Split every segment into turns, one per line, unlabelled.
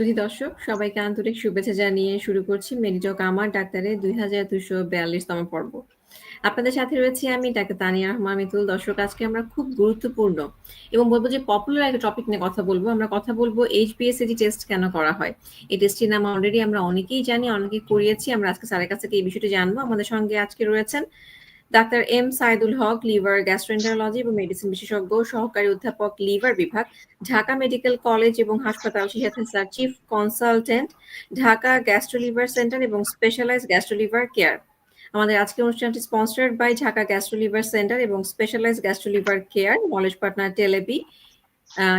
সুধী দর্শক সবাইকে আন্তরিক শুভেচ্ছা জানিয়ে শুরু করছি মেডিটক আমার ডাক্তারের ২২৪২ তম পর্ব। আপনাদের সাথে রয়েছি আমি ডাক্তার তানিয়া রহমান মিতুল। দর্শক আজকে আমরা খুব গুরুত্বপূর্ণ এবং বলব যে পপুলার একটা টপিক নিয়ে কথা বলব আমরা কথা বলব HbA1c টেস্ট কেন করা হয়? এই টেস্টটির নাম অলরেডি আমরা অনেকেই জানি, অনেকেই করিয়েছি। আমরা আজকে স্যারের কাছ থেকে এই বিষয়টি জানব। আমাদের সঙ্গে আজকে রয়েছেন doctor M Saidul Haque, liver gastroenterology এবং মেডিসিন বিশেষজ্ঞ, সহকারী অধ্যাপক লিভার বিভাগ, ঢাকা মেডিকেল কলেজ এবং হাসপাতাল, সেই chief consultant, Dhaka gastro liver centre এবং স্পেশালাইজড গ্যাস্ট্রো লিভার কেয়ার। আমাদের আজকের অনুষ্ঠানটি sponsored by Dhaka gastro liver centre এবং specialised gastro liver care, knowledge partner টেলেবি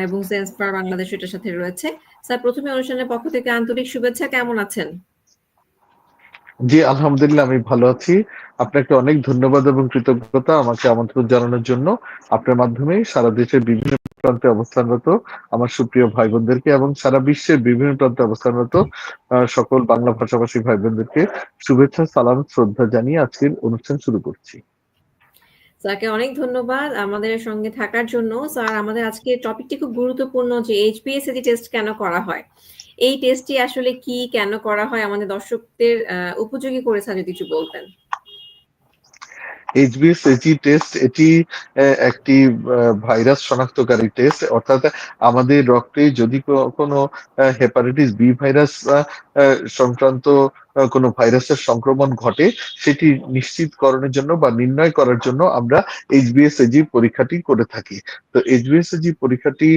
এবং জেন্সফার বাংলাদেশ এটার সাথে রয়েছে। স্যার প্রথমে অনুষ্ঠানের পক্ষ থেকে আন্তরিক শুভেচ্ছা। কেমন আছেন?
জি, আলহামদুলিল্লাহ আমি ভালো আছি। আপনাকে অনেক ধন্যবাদ এবং কৃতজ্ঞতা আমাকে আমন্ত্রণ জানানোর জন্য। আপনার মাধ্যমে সারা দেশের বিভিন্ন প্রান্তে অবস্থানরত আমার সুপ্রিয় ভাই বোনদেরকে এবং সারা বিশ্বের বিভিন্ন প্রান্তে অবস্থানরত সকল বাংলা ভাষাভাষী ভাই বোনদেরকে শুভেচ্ছা, সালাম, শ্রদ্ধা জানিয়ে আজকের অনুষ্ঠান শুরু করছি।
স্যারকে অনেক ধন্যবাদ আমাদের সঙ্গে থাকার জন্য। স্যার আমাদের আজকের টপিকটি খুব গুরুত্বপূর্ণ যে HbA1c টেস্ট কেন করা হয়? এই টেস্টটি আসলে কি, কেন করা হয়? আমাদের দর্শকদের উপযোগী করে স্যার যদি কিছু বলতেন।
HbA1c টেস্ট এটি একটি ভাইরাস শনাক্তকারী টেস্ট। অর্থাৎ আমাদের রক্তে যদি কোনো হেপাটাইটিস বি ভাইরাস সংক্রান্ত কোনো ভাইরাসের সংক্রমণ ঘটে, সেটি নিশ্চিতকরণের জন্য বা নির্ণয় করার জন্য আমরা HbA1c পরীক্ষাটি করে থাকি। তো HbA1c পরীক্ষাটি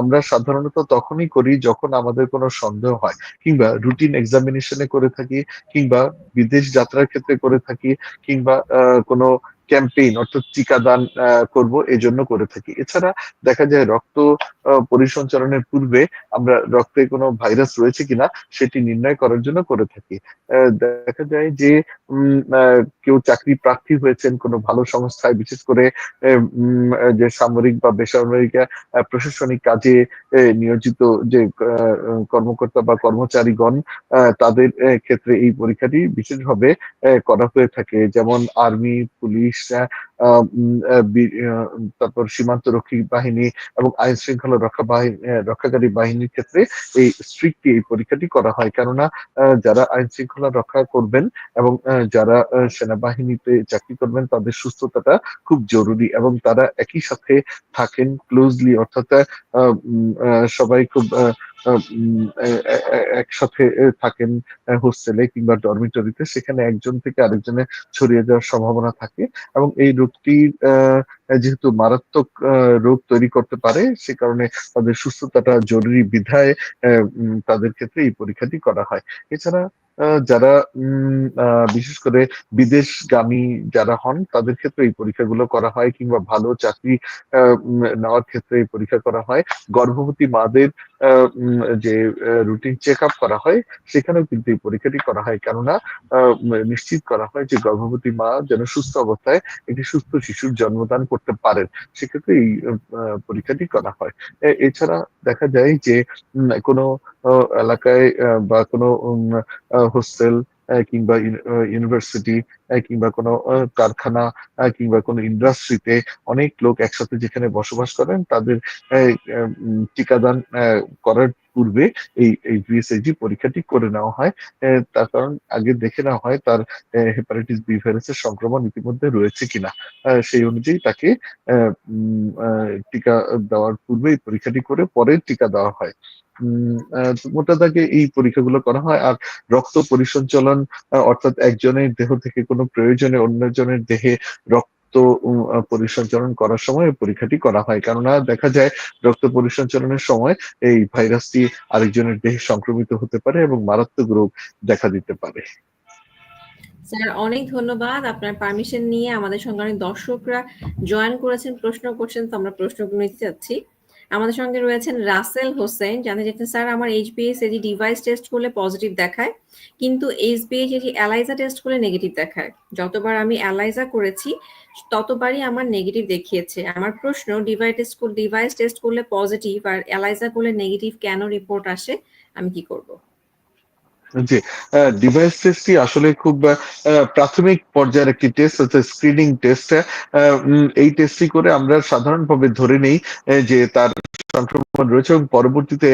আমরা সাধারণত তখনই করি যখন আমাদের কোনো সন্দেহ হয় কিংবা রুটিন এক্সামিনেশনে করে থাকি কিংবা বিদেশ যাত্রার ক্ষেত্রে করে থাকি কিংবা কোনো ক্যাম্পেইন অর্থাৎ টিকাদান করব এজন্য করে থাকি। এছাড়া দেখা যায় রক্ত পরিসঞ্চালনের পূর্বে আমরা রক্তে কোনো ভাইরাস রয়েছে কিনা সেটি নির্ণয় করার জন্য করে থাকি। দেখা যায় যে কেউ চাকরি প্রার্থী হয়েছেন কোনো ভালো সংস্থায় বিশেষ করে যে সামরিক বা বেসামরিক প্রশাসনিক কাজে নিয়োজিত যে কর্মকর্তা বা কর্মচারীগণ তাদের ক্ষেত্রে এই পরীক্ষাটি বিশেষভাবে করা হয়ে থাকে। যেমন আর্মি, পুলিশ তারপর সীমান্তরক্ষী বাহিনী এবং আইন শৃঙ্খলা রক্ষা বাহিনী রক্ষাকারী বাহিনীর ক্ষেত্রে এই স্ট্রিক্টলি এই পরীক্ষাটি করা হয়। কেননা যারা আইন শৃঙ্খলা রক্ষা করবেন এবং যারা সেনাবাহিনীতে চাকরি করবেন, তাদের সুস্থতাটা খুব জরুরি এবং তারা একই সাথে থাকেন ক্লোজলি অর্থাৎ সবাই খুব একসাথে থাকেন হোস্টেলে কিংবা ডরমিটরিতে সেখানে একজন থেকে আরেকজনের ছড়িয়ে যাওয়ার সম্ভাবনা থাকে এবং এই রোগটির যেহেতু মারাত্মক রোগ তৈরি করতে পারে, সে কারণে তাদের সুস্থতাটা জরুরি বিধায় তাদের ক্ষেত্রে এই পরীক্ষাটি করা হয়। এছাড়া যারা বিশেষ করে বিদেশগামী যারা হন, তাদের ক্ষেত্রে এই পরীক্ষাগুলো করা হয় কিংবা ভালো চাকরি নেওয়ার ক্ষেত্রে এই পরীক্ষা করা হয়। গর্ভবতী মাদের যে রুটিন রুটিন চেকআপ করা হয়, সেখানেও কিন্তু এই পরীক্ষাটি করা হয়। কেননা নিশ্চিত করা হয় যে গর্ভবতী মা যেন সুস্থ অবস্থায় একটি সুস্থ শিশুর জন্মদান করতে পারেন। সেক্ষেত্রে এই পরীক্ষাটি করা হয়। এছাড়া দেখা যায় যে কোনো এলাকায় বা কোনো হোস্টেল কিংবা ইউনিভার্সিটি কিংবা কোনো কারখানা কিংবা কোনো ইন্ডাস্ট্রিতে অনেক লোক একসাথে যেখানে বসবাস করেন, তাদের টিকাদান করার পূর্বে এই HbA1c পরীক্ষাটি করে নেওয়া হয়। তার কারণ আগে দেখে নেওয়া হয় তার হেপাটাইটিস বি ভাইরাসের সংক্রমণ ইতিমধ্যে রয়েছে কিনা। সেই অনুযায়ী তাকে টিকা দেওয়ার পূর্বে এই পরীক্ষাটি করে পরে টিকা দেওয়া হয়। মোটা এই পরীক্ষাগুলো করা হয়। আর রক্ত পরিসঞ্চালন, অর্থাৎ একজনের দেহ থেকে কোনো প্রয়োজনে অন্যজনের দেহে রক্ত উ পরিসঞ্চরণ করার সময় পরীক্ষাটি করা হয়। কেননা দেখা যায় রক্ত পরিসঞ্চালনের সময় এই ভাইরাসটি আরেকজনের দেহে সংক্রমিত হতে পারে এবং মারাত্মক রোগ দেখা দিতে পারে।
স্যার অনেক ধন্যবাদ। আপনার পারমিশন নিয়ে আমাদের সঙ্গে অনেক দর্শকরা জয়েন করেছেন, প্রশ্ন করছেন তো আমরা প্রশ্নগুলো নিতে চাচ্ছি। আমাদের সঙ্গে রয়েছেন রাসেল হোসেন, জানতে চাইছেন, স্যার, আমার এইচবিএস এজি ডিভাইস টেস্ট করলে পজিটিভ দেখায়। কিন্তু এইচবিএস এজি অ্যালাইজা টেস্ট করলে নেগেটিভ দেখায়। যতবার আমি অ্যালাইজা করেছি, ততবারই আমার নেগেটিভ দেখিয়েছে। আমার প্রশ্ন ডিভাইস টেস্ট ডিভাইস টেস্ট করলে পজিটিভ আর এলাইজা করলে নেগেটিভ কেন রিপোর্ট আসে? আমি কি করব?
জি, ডিভাইস টেস্টটি আসলে খুব প্রাথমিক পর্যায়ের একটি টেস্ট অর্থাৎ স্ক্রিনিং টেস্ট। এই টেস্টটি করে আমরা সাধারণভাবে ধরে নেই যে তার সংক্রমণ রয়েছে এবং পরবর্তীতে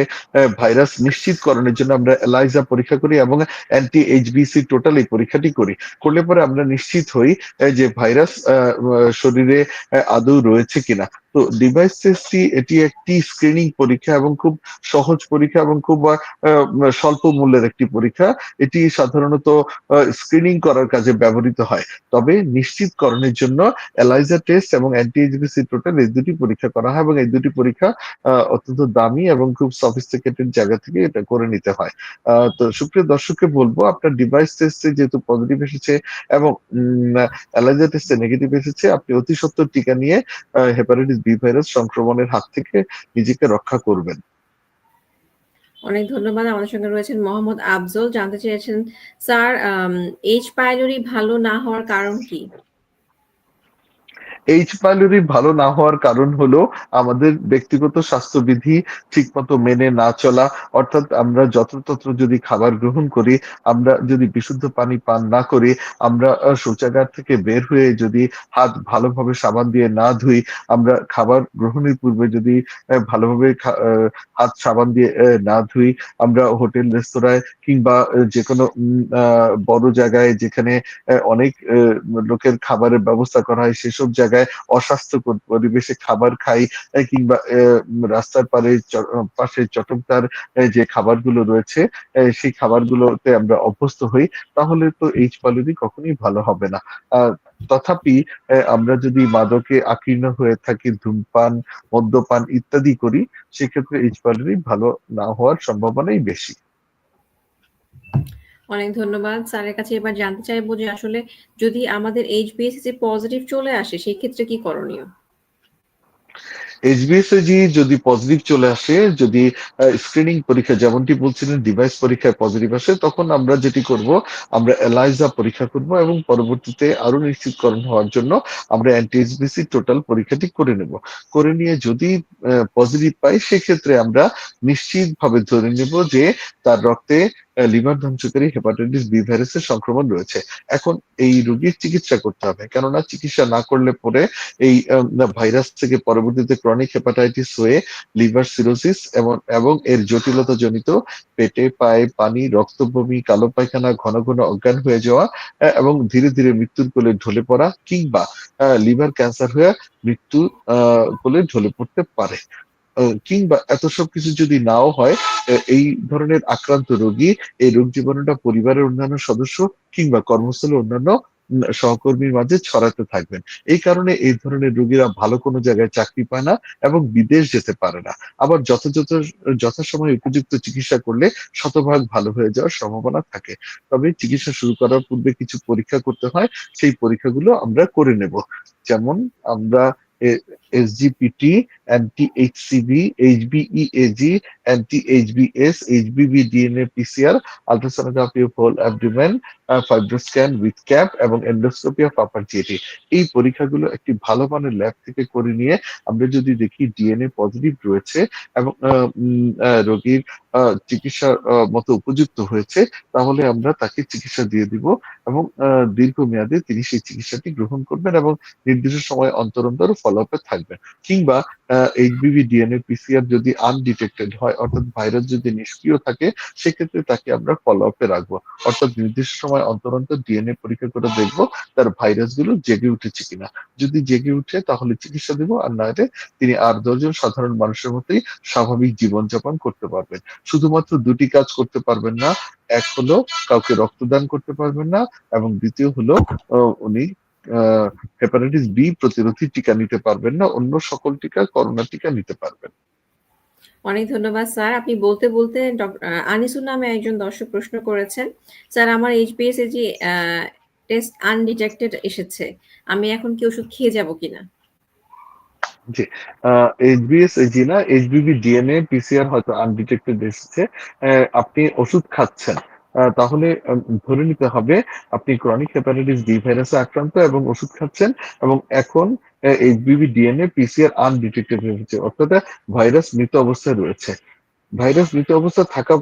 ভাইরাস নিশ্চিতকরণের জন্য আমরা এলাইজা পরীক্ষা করি এবং অ্যান্টি এইচবিসি টোটাল এই পরীক্ষাটি করি। করলে পরে আমরা নিশ্চিত হই যে ভাইরাস শরীরে আদৌ রয়েছে কিনা। তো ডিভাইস টেস্টটি এটি একটি স্ক্রিনিং পরীক্ষা এবং খুব সহজ পরীক্ষা এবং খুব স্বল্প মূল্যের একটি পরীক্ষা। এটি সাধারণত স্ক্রিনিং করার কাজে ব্যবহৃত হয়। তবে নিশ্চিতকরণের জন্য এলাইজা টেস্ট এবং অ্যান্টি এইচবিসি টোটাল এই দুটি পরীক্ষা করা হয় এবং এই দুটি পরীক্ষা অত্যন্ত দামি এবং খুব সফিস্টিকেটেড জায়গা থেকে এটা করে নিতে হয়। তো সুপ্রিয় দর্শককে বলব, আপনার ডিভাইস টেস্টে যেহেতু পজিটিভ এসেছে এবং এলাইজা টেস্টে নেগেটিভ এসেছে, আপনি অতি সত্বর টিকা নিয়ে হেপাটাইটিস বি ভাইরাস সংক্রমণের হাত থেকে নিজেকে রক্ষা করবেন।
অনেক ধন্যবাদ। আমাদের সঙ্গে রয়েছেন মোহাম্মদ আফজল। জানতে চেয়েছেন, স্যার এইচ পাইলোরি ভালো না হওয়ার কারণ কি?
এইচ পাইলোরি ভালো না হওয়ার কারণ হলো আমাদের ব্যক্তিগত স্বাস্থ্যবিধি ঠিকমতো মেনে না চলা। অর্থাৎ আমরা যত্রতত্র যদি খাবার গ্রহণ করি, আমরা যদি বিশুদ্ধ পানি পান না করি, আমরা শৌচাগার থেকে বের হয়ে যদি হাত ভালোভাবে সাবান দিয়ে না ধুই, আমরা খাবার গ্রহণের পূর্বে যদি ভালোভাবে হাত সাবান দিয়ে না ধুই, আমরা হোটেল, রেস্তোরাঁয় কিংবা যে কোনো বড় জায়গায় যেখানে অনেক লোকের খাবারের ব্যবস্থা করা হয়, সেসব জায়গায় অস্বাস্থ্যকর পরিবেশে খাবার খাই কিংবা রাস্তার পারে পাশে চটকদার যে খাবারগুলো রয়েছে সেই খাবারগুলোতে আমরা অভ্যস্ত হই, তাহলে তো এইচ পাইলোরি কখনোই ভালো হবে না। তথাপি আমরা যদি মাদকে আকীর্ণ হয়ে থাকি, ধূমপান, মদ্যপান ইত্যাদি করি, সেক্ষেত্রে এইচ পাইলোরি ভালো না হওয়ার সম্ভাবনাই বেশি।
অনেক ধন্যবাদ। স্যারের কাছে এবার জানতে চাইব যে আসলে যদি আমাদের এইচবিএসসি পজিটিভ চলে আসে, সেই ক্ষেত্রে কি করণীয়?
এইচবিএসএজি যদি পজিটিভ চলে আসে, যদি স্ক্রিনিং পরীক্ষা যেমনটি বলছিলেন ডিভাইস পরীক্ষায় পজিটিভ আসে, তখন আমরা যেটি করব, আমরা এলাইজা পরীক্ষা করব এবং পরবর্তীতে আরও নিশ্চিতকরণ হওয়ার জন্য আমরা অ্যান্টি এইচবিসি টোটাল পরীক্ষাটি করে নেব। করে নিয়ে যদি পজিটিভ পাই, সেক্ষেত্রে আমরা নিশ্চিতভাবে ধরে নেব যে তার রক্তে লিভার ধ্বংসকারী হেপাটাইটিস বি ভাইরাসের সংক্রমণ রয়েছে। এখন এই রোগীর চিকিৎসা করতে হবে, কেননা চিকিৎসা না করলে পরে এই ভাইরাস থেকে পরবর্তীতে ক্রনিক হেপাটাইটিস হয়ে লিভার সিরোসিস এবং এবং এর জটিলতা জনিত পেটে পায়ে পানি রক্ত বমি কালো পায়খানা, ঘন ঘন অজ্ঞান হয়ে যাওয়া এবং ধীরে ধীরে মৃত্যুর কোলে ঢলে পড়া কিংবা লিভার ক্যান্সার হয়ে মৃত্যু কোলে ঢলে পড়তে পারে। কিংবা এত সব কিছু যদি নাও হয় এই ধরনের আক্রান্ত রোগী, এই রোগ জীবাণুটা পরিবারের অন্যান্য সদস্য কিংবা কর্মস্থলে অন্যান্য সহকর্মীর মাঝে ছড়াতে থাকবেন। এই কারণে এই ধরনের রোগীরা ভালো কোনো জায়গায় চাকরি পায় না এবং বিদেশ যেতে পারে না। আবার যথাযথ, যথাসময়ে উপযুক্ত চিকিৎসা করলে শতভাগ ভালো হয়ে যাওয়ার সম্ভাবনা থাকে। তবে চিকিৎসা শুরু করার পূর্বে কিছু পরীক্ষা করতে হয়, সেই পরীক্ষাগুলো আমরা করে নেব। যেমন আমরা SGPT anti HCV এইচবিইএজি anti HBs HBV DNA PCR ultrasonography of whole abdomen fibroscan with cap এবং এন্ডোস্কোপি অফ আপার জিএটি এই পরীক্ষাগুলো একটি ভালো মানের ল্যাব থেকে করে নিয়ে আমরা যদি দেখি ডিএনএ পজিটিভ রয়েছে এবং রোগীর চিকিৎসার মতো উপযুক্ত হয়েছে, তাহলে আমরা তাকে চিকিৎসা দিয়ে দিব এবং দীর্ঘমেয়াদে তিনি সেই চিকিৎসাটি গ্রহণ করবেন এবং নির্দিষ্ট সময় অন্তর অন্তর ফলো আপে থাকবেন। কিংবা এইচবিভি ডিএনএ পিসিআর যদি আনডিটেক্টেড হয়, অর্থাৎ ভাইরাস যদি নিষ্ক্রিয় থাকে, সেক্ষেত্রে তাকে আমরা ফলো আপে রাখব। অর্থাৎ নির্দিষ্ট সময় অন্তর অন্তর ডিএনএ পরীক্ষা করে দেখব, তার ভাইরাসগুলো জেগে উঠেছে কিনা। যদি জেগে উঠে, তাহলে চিকিৎসা দেবো, আর না হলে তিনি আর দশজন সাধারণ মানুষের মতোই স্বাভাবিক জীবনযাপন করতে পারবেন। শুধুমাত্র দুটি কাজ করতে পারবেন না, এক হলো কাউকে রক্তদান করতে পারবেন না, এবং দ্বিতীয় হলো উনি হেপাটাইটিস বি প্রতিরোধী টিকা নিতে পারবেন না অন্য সকল টিকা করোনা টিকা নিতে পারবেন।
অনেক ধন্যবাদ স্যার। আপনি বলতে বলতে আনিসুর নামে একজন দর্শক প্রশ্ন করেছেন স্যার আমার এইচবিএসসি টেস্ট আনডিটেক্টেড এসেছে আমি এখন কি ওষুধ খেয়ে যাব কিনা?
এইচবিএস জি না এইচবিভি ডিএনএ পিসিআর হয়তো আনডিটেক্টেড এসেছে আপনি ওষুধ খাচ্ছেন। তাহলে ধরে নিতে হবে আপনি ক্রনিক হেপাটাইটিস বি ভাইরাসে আক্রান্ত এবং ওষুধ খাচ্ছেন এবং এখন এইচবিভি ডিএনএ পিসিআর আনডিটেক্টেড হয়েছে অর্থাৎ ভাইরাস মৃত অবস্থায় রয়েছে। ভাইরাস মৃত অবস্থায় থাকা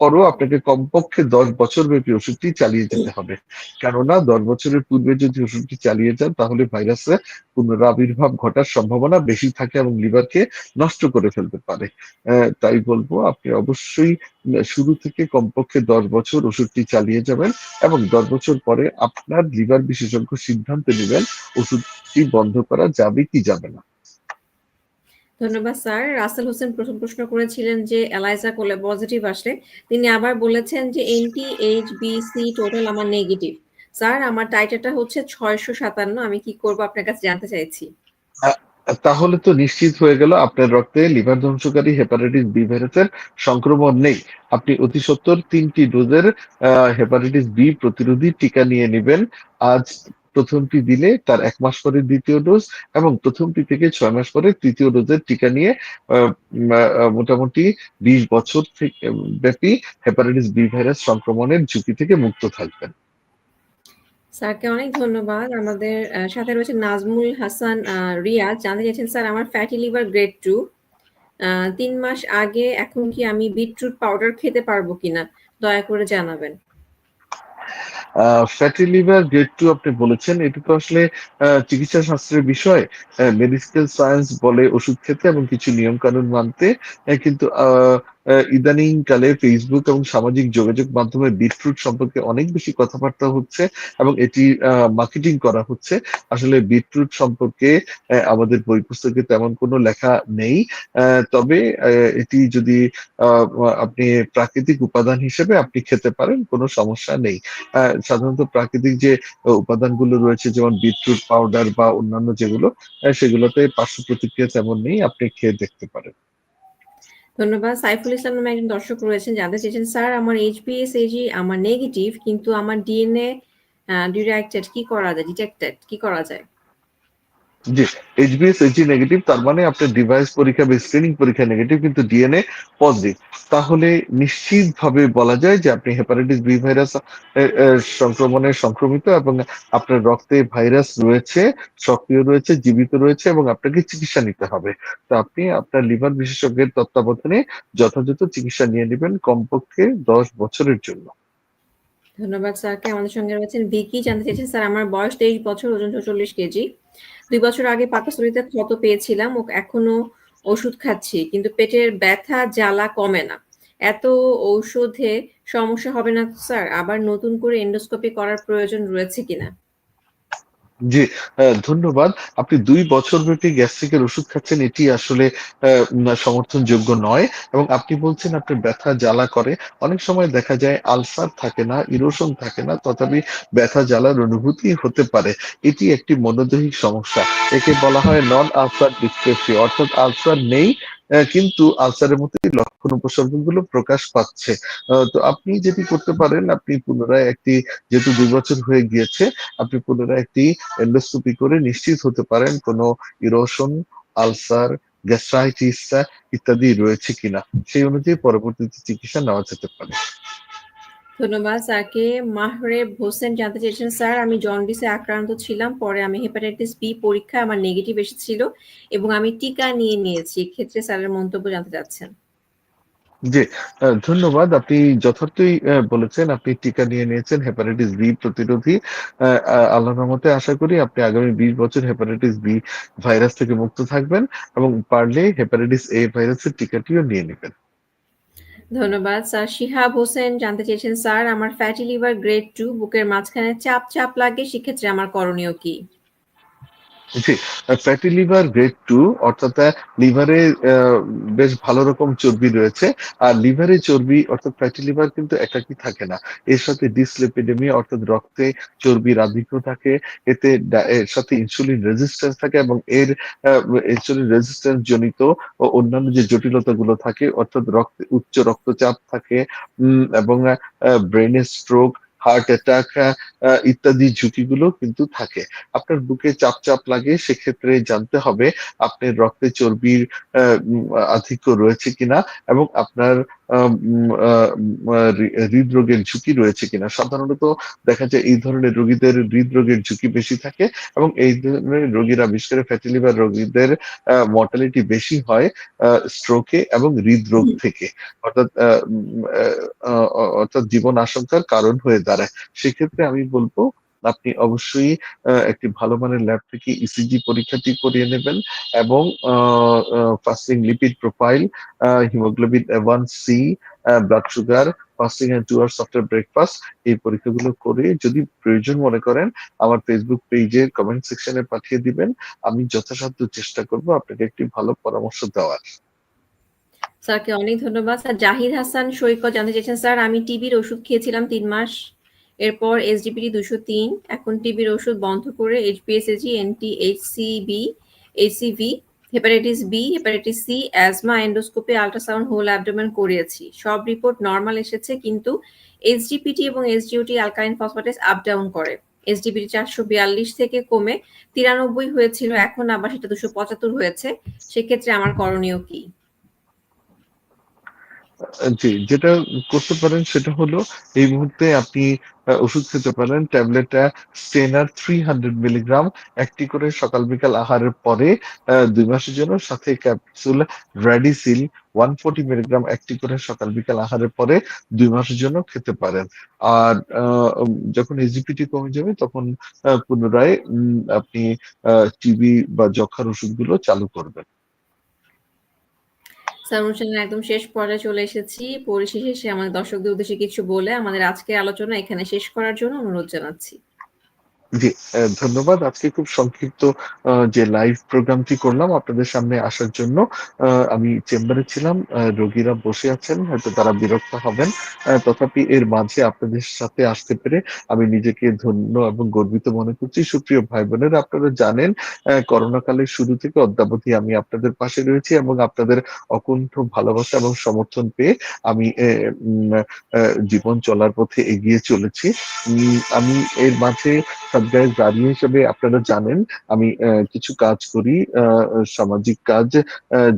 পরও আপনাকে কমপক্ষে ১০ বছর ব্যাপী ওষুধটি চালিয়ে যেতে হবে। কেননা ১০ বছরের পূর্বে যদি ওষুধটি চালিয়ে যান, তাহলে ভাইরাসের পুনরাবির্ভাব ঘটার সম্ভাবনা বেশি থাকে এবং লিভারকে নষ্ট করে ফেলতে পারে। তাই বলব, আপনি অবশ্যই শুরু থেকে কমপক্ষে ১০ বছর ওষুধটি চালিয়ে যাবেন এবং ১০ বছর পরে আপনার লিভার বিশেষজ্ঞ সিদ্ধান্ত নেবেন ওষুধটি বন্ধ করা যাবে কি যাবে না।
ধন্যবাদ, স্যার। রাসেল হোসেন প্রথম প্রশ্ন করেছিলেন যে এলাইজা কোলে পজিটিভ আসলে তিনি আবার বলেছেন যে এনটি-এইচবিসি টোটাল আমার নেগেটিভ। স্যার, আমার টাইটারটা হচ্ছে ৬৫৭ আমি কি করব আপনার কাছে জানতে চাইছি।
তাহলে তো নিশ্চিত হয়ে গেল আপনার রক্তে লিভার ধ্বংসকারী হেপাটাইটিস বি ভাইরাসের সংক্রমণ নেই। আপনি অতি সত্বর ৩ টি ডোজের হেপাটাইটিস বি প্রতিরোধী টিকা নিয়ে নেবেন আজ ১ম টি দিলে তার এক মাস পরে দ্বিতীয় ডোজ এবং প্রথমটি থেকে ছয় মাস পরে তৃতীয় ডোজের টিকা নিয়ে মোটামুটি ২০ বছর থেকে ব্যাপী হেপাটাইটিস বি ভাইরাস সংক্রমণের ঝুঁকি থেকে মুক্ত থাকবেন।
স্যারকে অনেক ধন্যবাদ। আমাদের সাথে রয়েছে নাজমুল হাসান রিয়াজ জানতে চাইছেন স্যার, আমার ফ্যাটি লিভার গ্রেড 2 আ ৩ মাস আগে এখন কি আমি বিটরুট পাউডার খেতে পারব কিনা? দয়া করে জানাবেন।
ফ্যাটি লিভার গ্রেড টু আপনি বলেছেন এটা তো আসলে চিকিৎসা শাস্ত্রের বিষয়। মেডিকেল সায়েন্স বলে ওষুধ খেতে এবং কিছু নিয়ম কানুন মানতে। কিন্তু ইদানিং কালে Facebook এবং সামাজিক যোগাযোগ মাধ্যমে বিটরুট সম্পর্কে অনেক বেশি কথাবার্তা হচ্ছে এবং এটি মার্কেটিং করা হচ্ছে। আসলে বিটরুট সম্পর্কে আমাদের বই পুস্তকে তেমন কোনো লেখা নেই। তবে এটি যদি আপনি প্রাকৃতিক উপাদান হিসেবে আপনি খেতে পারেন, কোনো সমস্যা নেই। সাধারণত প্রাকৃতিক যে উপাদানগুলো রয়েছে যেমন বিটরুট পাউডার বা অন্যান্য যেগুলো সেগুলোতে পার্শ্ব প্রতিক্রিয়া তেমন নেই। আপনি খেয়ে দেখতে পারেন।
ধন্যবাদ। সাইফুল ইসলাম নামে একজন দর্শক রয়েছেন, জানতে চেয়েছেন, স্যার, আমার এইচবিএসএজি আমার নেগেটিভ কিন্তু আমার ডিএনএ ডিরেক্টেড কি করা যায়? ডিটেক্টেড কি করা যায়?
জি, এইচবিএস-এজি নেগেটিভ তার মানে আপনার ডিভাইস পরীক্ষা বা স্ক্রিনিং পরীক্ষা নেগেটিভ কিন্তু ডিএনএ পজিটিভ। তাহলে নিশ্চিতভাবে বলা যায় যে আপনি হেপাটাইটিস বি ভাইরাস সংক্রমণে সংক্রমিত এবং আপনার রক্তে ভাইরাস রয়েছে, সক্রিয় রয়েছে, জীবিত রয়েছে এবং আপনাকে চিকিৎসা নিতে হবে। তো আপনি আপনার লিভার বিশেষজ্ঞের তত্ত্বাবধানে যথাযথ চিকিৎসা নিয়ে নিবেন কমপক্ষে ১০ বছরের জন্য।
ধন্যবাদ স্যারকে। আমাদের সঙ্গে রয়েছেন ভিকি জানতে চেয়েছেন স্যার আমার বয়স ২৩ বছর, ওজন ৪৪ কেজি। দুই বছর আগে পাকস্থলীতে ক্ষত পেয়েছিলাম ও এখনও ওষুধ খাচ্ছি। কিন্তু পেটের ব্যথা জ্বালা কমে না। এত ঔষধে সমস্যা হবে না স্যার? আবার নতুন করে এন্ডোস্কোপি করার প্রয়োজন রয়েছে কিনা?
জি, ধন্যবাদ। আপনি দুই বছর ব্যাপী গ্যাস্ট্রিকের ওষুধ খাচ্ছেন এটি আসলে সমর্থনযোগ্য নয় এবং আপনি বলছেন আপনার ব্যথা জ্বালা করে। অনেক সময় দেখা যায় আলসার থাকে না, ইরোশন থাকে না, তথাপি ব্যথা জ্বালার অনুভূতি হতে পারে। এটি একটি মনোদৈহিক সমস্যা। একে বলা হয় নন আলসার ডিসপেপসিয়া অর্থাৎ আলসার নেই কিন্তু আলসারের মতোই লক্ষণ উপসর্গগুলো প্রকাশ পাচ্ছে। তো আপনি যেটি করতে পারেন আপনি পুনরায় একটি যেহেতু দুই বছর হয়ে গিয়েছে, আপনি পুনরায় একটি এন্ডোস্কোপি করে নিশ্চিত হতে পারেন কোনো ইরোশন, আলসার, গ্যাস্ট্রাইটিস ইত্যাদি রয়েছে কিনা। সেই অনুযায়ী পরবর্তীতে চিকিৎসা নেওয়া যেতে পারে।
ধন্যবাদ স্যারকে। মাহরেব হোসেন জানতে চেয়েছেন স্যার আমি জন্ডিসে আক্রান্ত ছিলাম। পরে আমি হেপাটাইটিস বি পরীক্ষায় আমার নেগেটিভ এসেছিল এবং আমি টিকা নিয়ে নিয়েছি। এক্ষেত্রে স্যারের মন্তব্য জানতে চাচ্ছেন।
জি, ধন্যবাদ। আপনি যথার্থই বলেছেন। আপনি টিকা নিয়ে নিয়েছেন হেপাটাইটিস বি প্রতিরোধী। অ্যা আ আল্লাহর রহমতে আশা করি আপনি আগামী ২০ বছর হেপাটাইটিস বি ভাইরাস থেকে মুক্ত থাকবেন এবং পারলে হেপাটাইটিস এ ভাইরাসের টিকাটিও নিয়ে নিবেন।
ধন্যবাদ। স্যার শিহাব হোসেন জানতে চেয়েছেন স্যার আমার ফ্যাটি লিভার গ্রেড টু বুকের মাঝখানে চাপ, চাপ লাগে সেক্ষেত্রে আমার করণীয় কি?
জি, ফ্যাটি লিভার গ্রেড 2 অর্থাৎ লিভারে বেশ ভালো রকম চর্বি রয়েছে। আর লিভারে চর্বি অর্থাৎ ফ্যাটি লিভার কিন্তু একাকী থাকে না। এর সাথে ডিসলিপিডেমিয়া অর্থাৎ রক্তে চর্বির আধিক্য থাকে। এতে এর সাথে ইনসুলিন রেজিস্ট্যান্স থাকে এবং এর ইনসুলিন রেজিস্ট্যান্স জনিত ও অন্যান্য যে জটিলতাগুলো থাকে অর্থাৎ রক্তে উচ্চ রক্তচাপ থাকে এবং আ স্ট্রোক, হার্ট অ্যাটাক ইত্যাদি ঝুঁকিগুলো কিন্তু থাকে। আপনার বুকে চাপ, চাপ লাগে সেক্ষেত্রে জানতে হবে আপনার রক্তে চর্বির আধিক্য রয়েছে কিনা এবং আপনার হৃদরোগের ঝুঁকি রয়েছে কিনা। সাধারণত দেখা যায় এই ধরনের রোগীদের হৃদরোগের ঝুঁকি বেশি থাকে এবং এই ধরনের রোগীরা বিশেষ করে ফ্যাটি লিভার রোগীদের মর্টালিটি বেশি হয় স্ট্রোকে এবং হৃদরোগ থেকে। অর্থাৎ অর্থাৎ জীবন আশঙ্কার কারণ হয়ে দাঁড়ায়। সেক্ষেত্রে আমি বলব আপনি অবশ্যই একটি ভালো মানের ল্যাব থেকে ইসিজি পরীক্ষাটি করিয়ে নেবেন এবং fasting lipid profile, haemoglobin A1C, C blood sugar, fasting and 2 hours after breakfast এই পরীক্ষাগুলো করে যদি প্রয়োজন মনে করেন আমার ফেসবুক পেজের কমেন্ট সেকশনে পাঠিয়ে দিবেন। আমি যথাসাধ্য চেষ্টা করব আপনাকে একটি ভালো পরামর্শ দেওয়ার।
স্যারকে অনেক ধন্যবাদ। স্যার জাহিদ হাসান সৈকত জানতে চেয়েছেন, স্যার আমি টিবির ওষুধ খেয়েছিলাম তিন মাস। এরপর এসডিপিটি দুশো তিন এখন টিবির ওষুধ বন্ধ করে HPSAG, anti HCB, HCV, hepatitis B, hepatitis C, asthma, endoscopy, ultrasound, whole abdomen করিয়েছি। সব রিপোর্ট নর্মাল এসেছে কিন্তু এসজিপিটি এবং SGOT alkaline phosphatase up down করে। এসজিপিটি ৪৪২ থেকে কমে ৯৩ হয়েছিল। এখন আবার সেটা ২৭৫ হয়েছে। সেক্ষেত্রে আমার করণীয় কি?
জি, যেটা করতে পারেন সেটা হলো এই মুহূর্তে আপনি ওষুধ খেতে পারেন। ট্যাবলেটটা স্টেনার 300 মিলিগ্রাম একটি করে সকাল বিকাল আহারের পরে ২ মাসের জন্য সাথে ক্যাপসুল রেডিসিল 140 মিলিগ্রাম একটি করে সকাল বিকাল আহারের পরে দুই মাসের জন্য খেতে পারেন। আর যখন এজিপিটি কমে যাবে তখন পুনরায় আপনি টিবি বা যক্ষ্মার ওষুধগুলো চালু করবেন।
স্যার অনুষ্ঠানের একদম শেষ পর্যায়ে চলে এসেছি। পরিশেষে আমাদের দর্শকদের উদ্দেশ্যে কিছু বলে আমাদের আজকের আলোচনা এখানে শেষ করার জন্য অনুরোধ জানাচ্ছি।
জি, ধন্যবাদ। আজকে খুব সংক্ষিপ্ত যে লাইভ প্রোগ্রামটি করলাম আপনাদের সামনে আসার জন্য। আমি চেম্বারে ছিলাম। রোগীরা বসে আছেন। হয়তো তারা বিরক্ত হবেন। তথাপি এর মাঝে আপনাদের সাথে আসতে পেরে আমি নিজেকে ধন্য এবং গর্বিত মনে করছি। সুপ্রিয় ভাই-বোনেরা আপনারা জানেন অ্যা করোনা কালের শুরু থেকে অদ্যাবধি আমি আপনাদের পাশে রয়েছি এবং আপনাদের অকুণ্ঠ ভালোবাসা এবং সমর্থন পেয়ে আমি জীবন চলার পথে এগিয়ে চলেছি। আমি এর মাঝে সাবগ্রাইব দাঁড়িয়ে হিসেবে আপনারা জানেন আমি কিছু কাজ করি। সামাজিক কাজ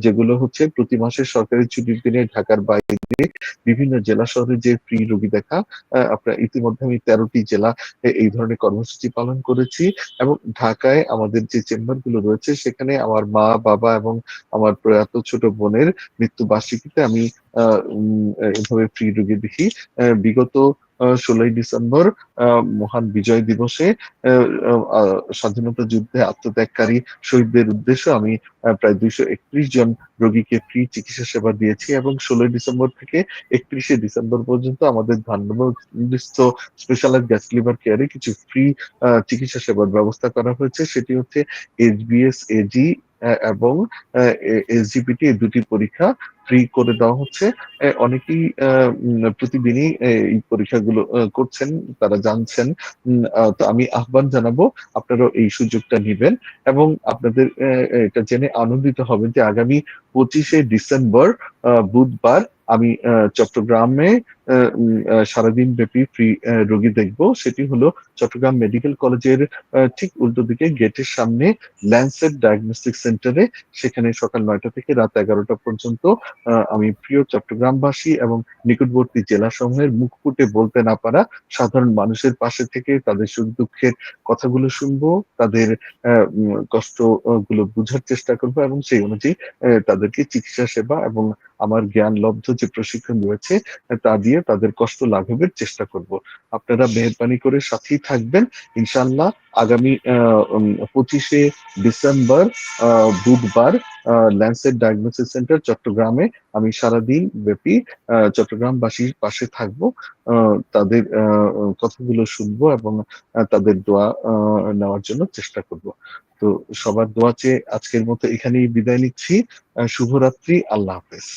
যেগুলো হচ্ছে প্রতি মাসে সরকারি ছুটির দিনে ঢাকার বাইরে বিভিন্ন জেলা শহরে যে ফ্রি রোগী দেখা। আপনার ইতিমধ্যে আমি তেরোটি জেলা এই ধরনের কর্মসূচি পালন করেছি এবং ঢাকায় আমাদের যে চেম্বারগুলো রয়েছে সেখানে আমার মা, বাবা এবং আমার প্রয়াত ছোট বোনের মৃত্যু বার্ষিকীতে আমি এভাবে ফ্রি রোগী দেখি। বিগত ১৬ই ডিসেম্বর মহান বিজয় দিবসে স্বাধীনতা যুদ্ধে আত্মত্যাগকারী শহীদদের উদ্দেশ্যে আমি প্রায় দুইশো একত্রিশ জন রোগীকে ফ্রি চিকিৎসা সেবা দিয়েছি এবং ১৬ই ডিসেম্বর থেকে ৩১শে ডিসেম্বর পর্যন্ত আমাদের ধানমন্ডিস্থ স্পেশালাইজড গ্যাস লিভার কেয়ারে কিছু ফ্রি চিকিৎসা সেবার ব্যবস্থা করা হয়েছে। সেটি হচ্ছে এইচবিএস এজি এবং এসজিপিটি এই দুটি পরীক্ষা ফ্রি করে দেওয়া হচ্ছে। অনেকেই প্রতিদিনই এই পরীক্ষাগুলো করছেন, তারা জানছেন। তো আমি আহ্বান জানাব আপনারাও এই সুযোগটা নেবেন এবং আপনাদের এটা জেনে আনন্দিত হবেন যে আগামী ২৫শে ডিসেম্বর বুধবার আমি চট্টগ্রামে সারাদিন ব্যাপী ফ্রি রোগী দেখব। সেটি হলো চট্টগ্রাম মেডিকেল কলেজের ঠিক উল্টো দিকে গেটের সামনে ল্যান্সেট ডায়াগনস্টিক সেন্টারে সেখানে সকাল নয়টা থেকে রাত এগারোটা পর্যন্ত আমি প্রিয় চট্টগ্রামবাসী এবং নিকটবর্তী জেলাসমূহের মুখ ফুটে বলতে না পারা সাধারণ মানুষের পাশে থেকে তাদের সুখ-দুঃখের কথাগুলো শুনব, তাদের কষ্টগুলো বুঝার চেষ্টা করব এবং সেই অনুযায়ী তাদেরকে চিকিৎসা সেবা এবং আমার জ্ঞানলব্ধ যে প্রশিক্ষণ রয়েছে তা দিয়ে তাদের কষ্ট লাঘবের চেষ্টা করব। আপনারা মেহেরবানি করে সাথেই থাকবেন। ইনশাল্লাহ আগামী ২৫শে ডিসেম্বর বুধবার ল্যান্সেট ডায়াগনস্টিক সেন্টার চট্টগ্রামে আমি সারাদিন ব্যাপী চট্টগ্রামবাসীর পাশে থাকব। তাদের কথাগুলো শুনব এবং তাদের দোয়া নেওয়ার জন্য চেষ্টা করব। তো সবার দোয়া চেয়ে আজকের মতো এখানেই বিদায় নিচ্ছি। শুভরাত্রি। আল্লাহ হাফেজ।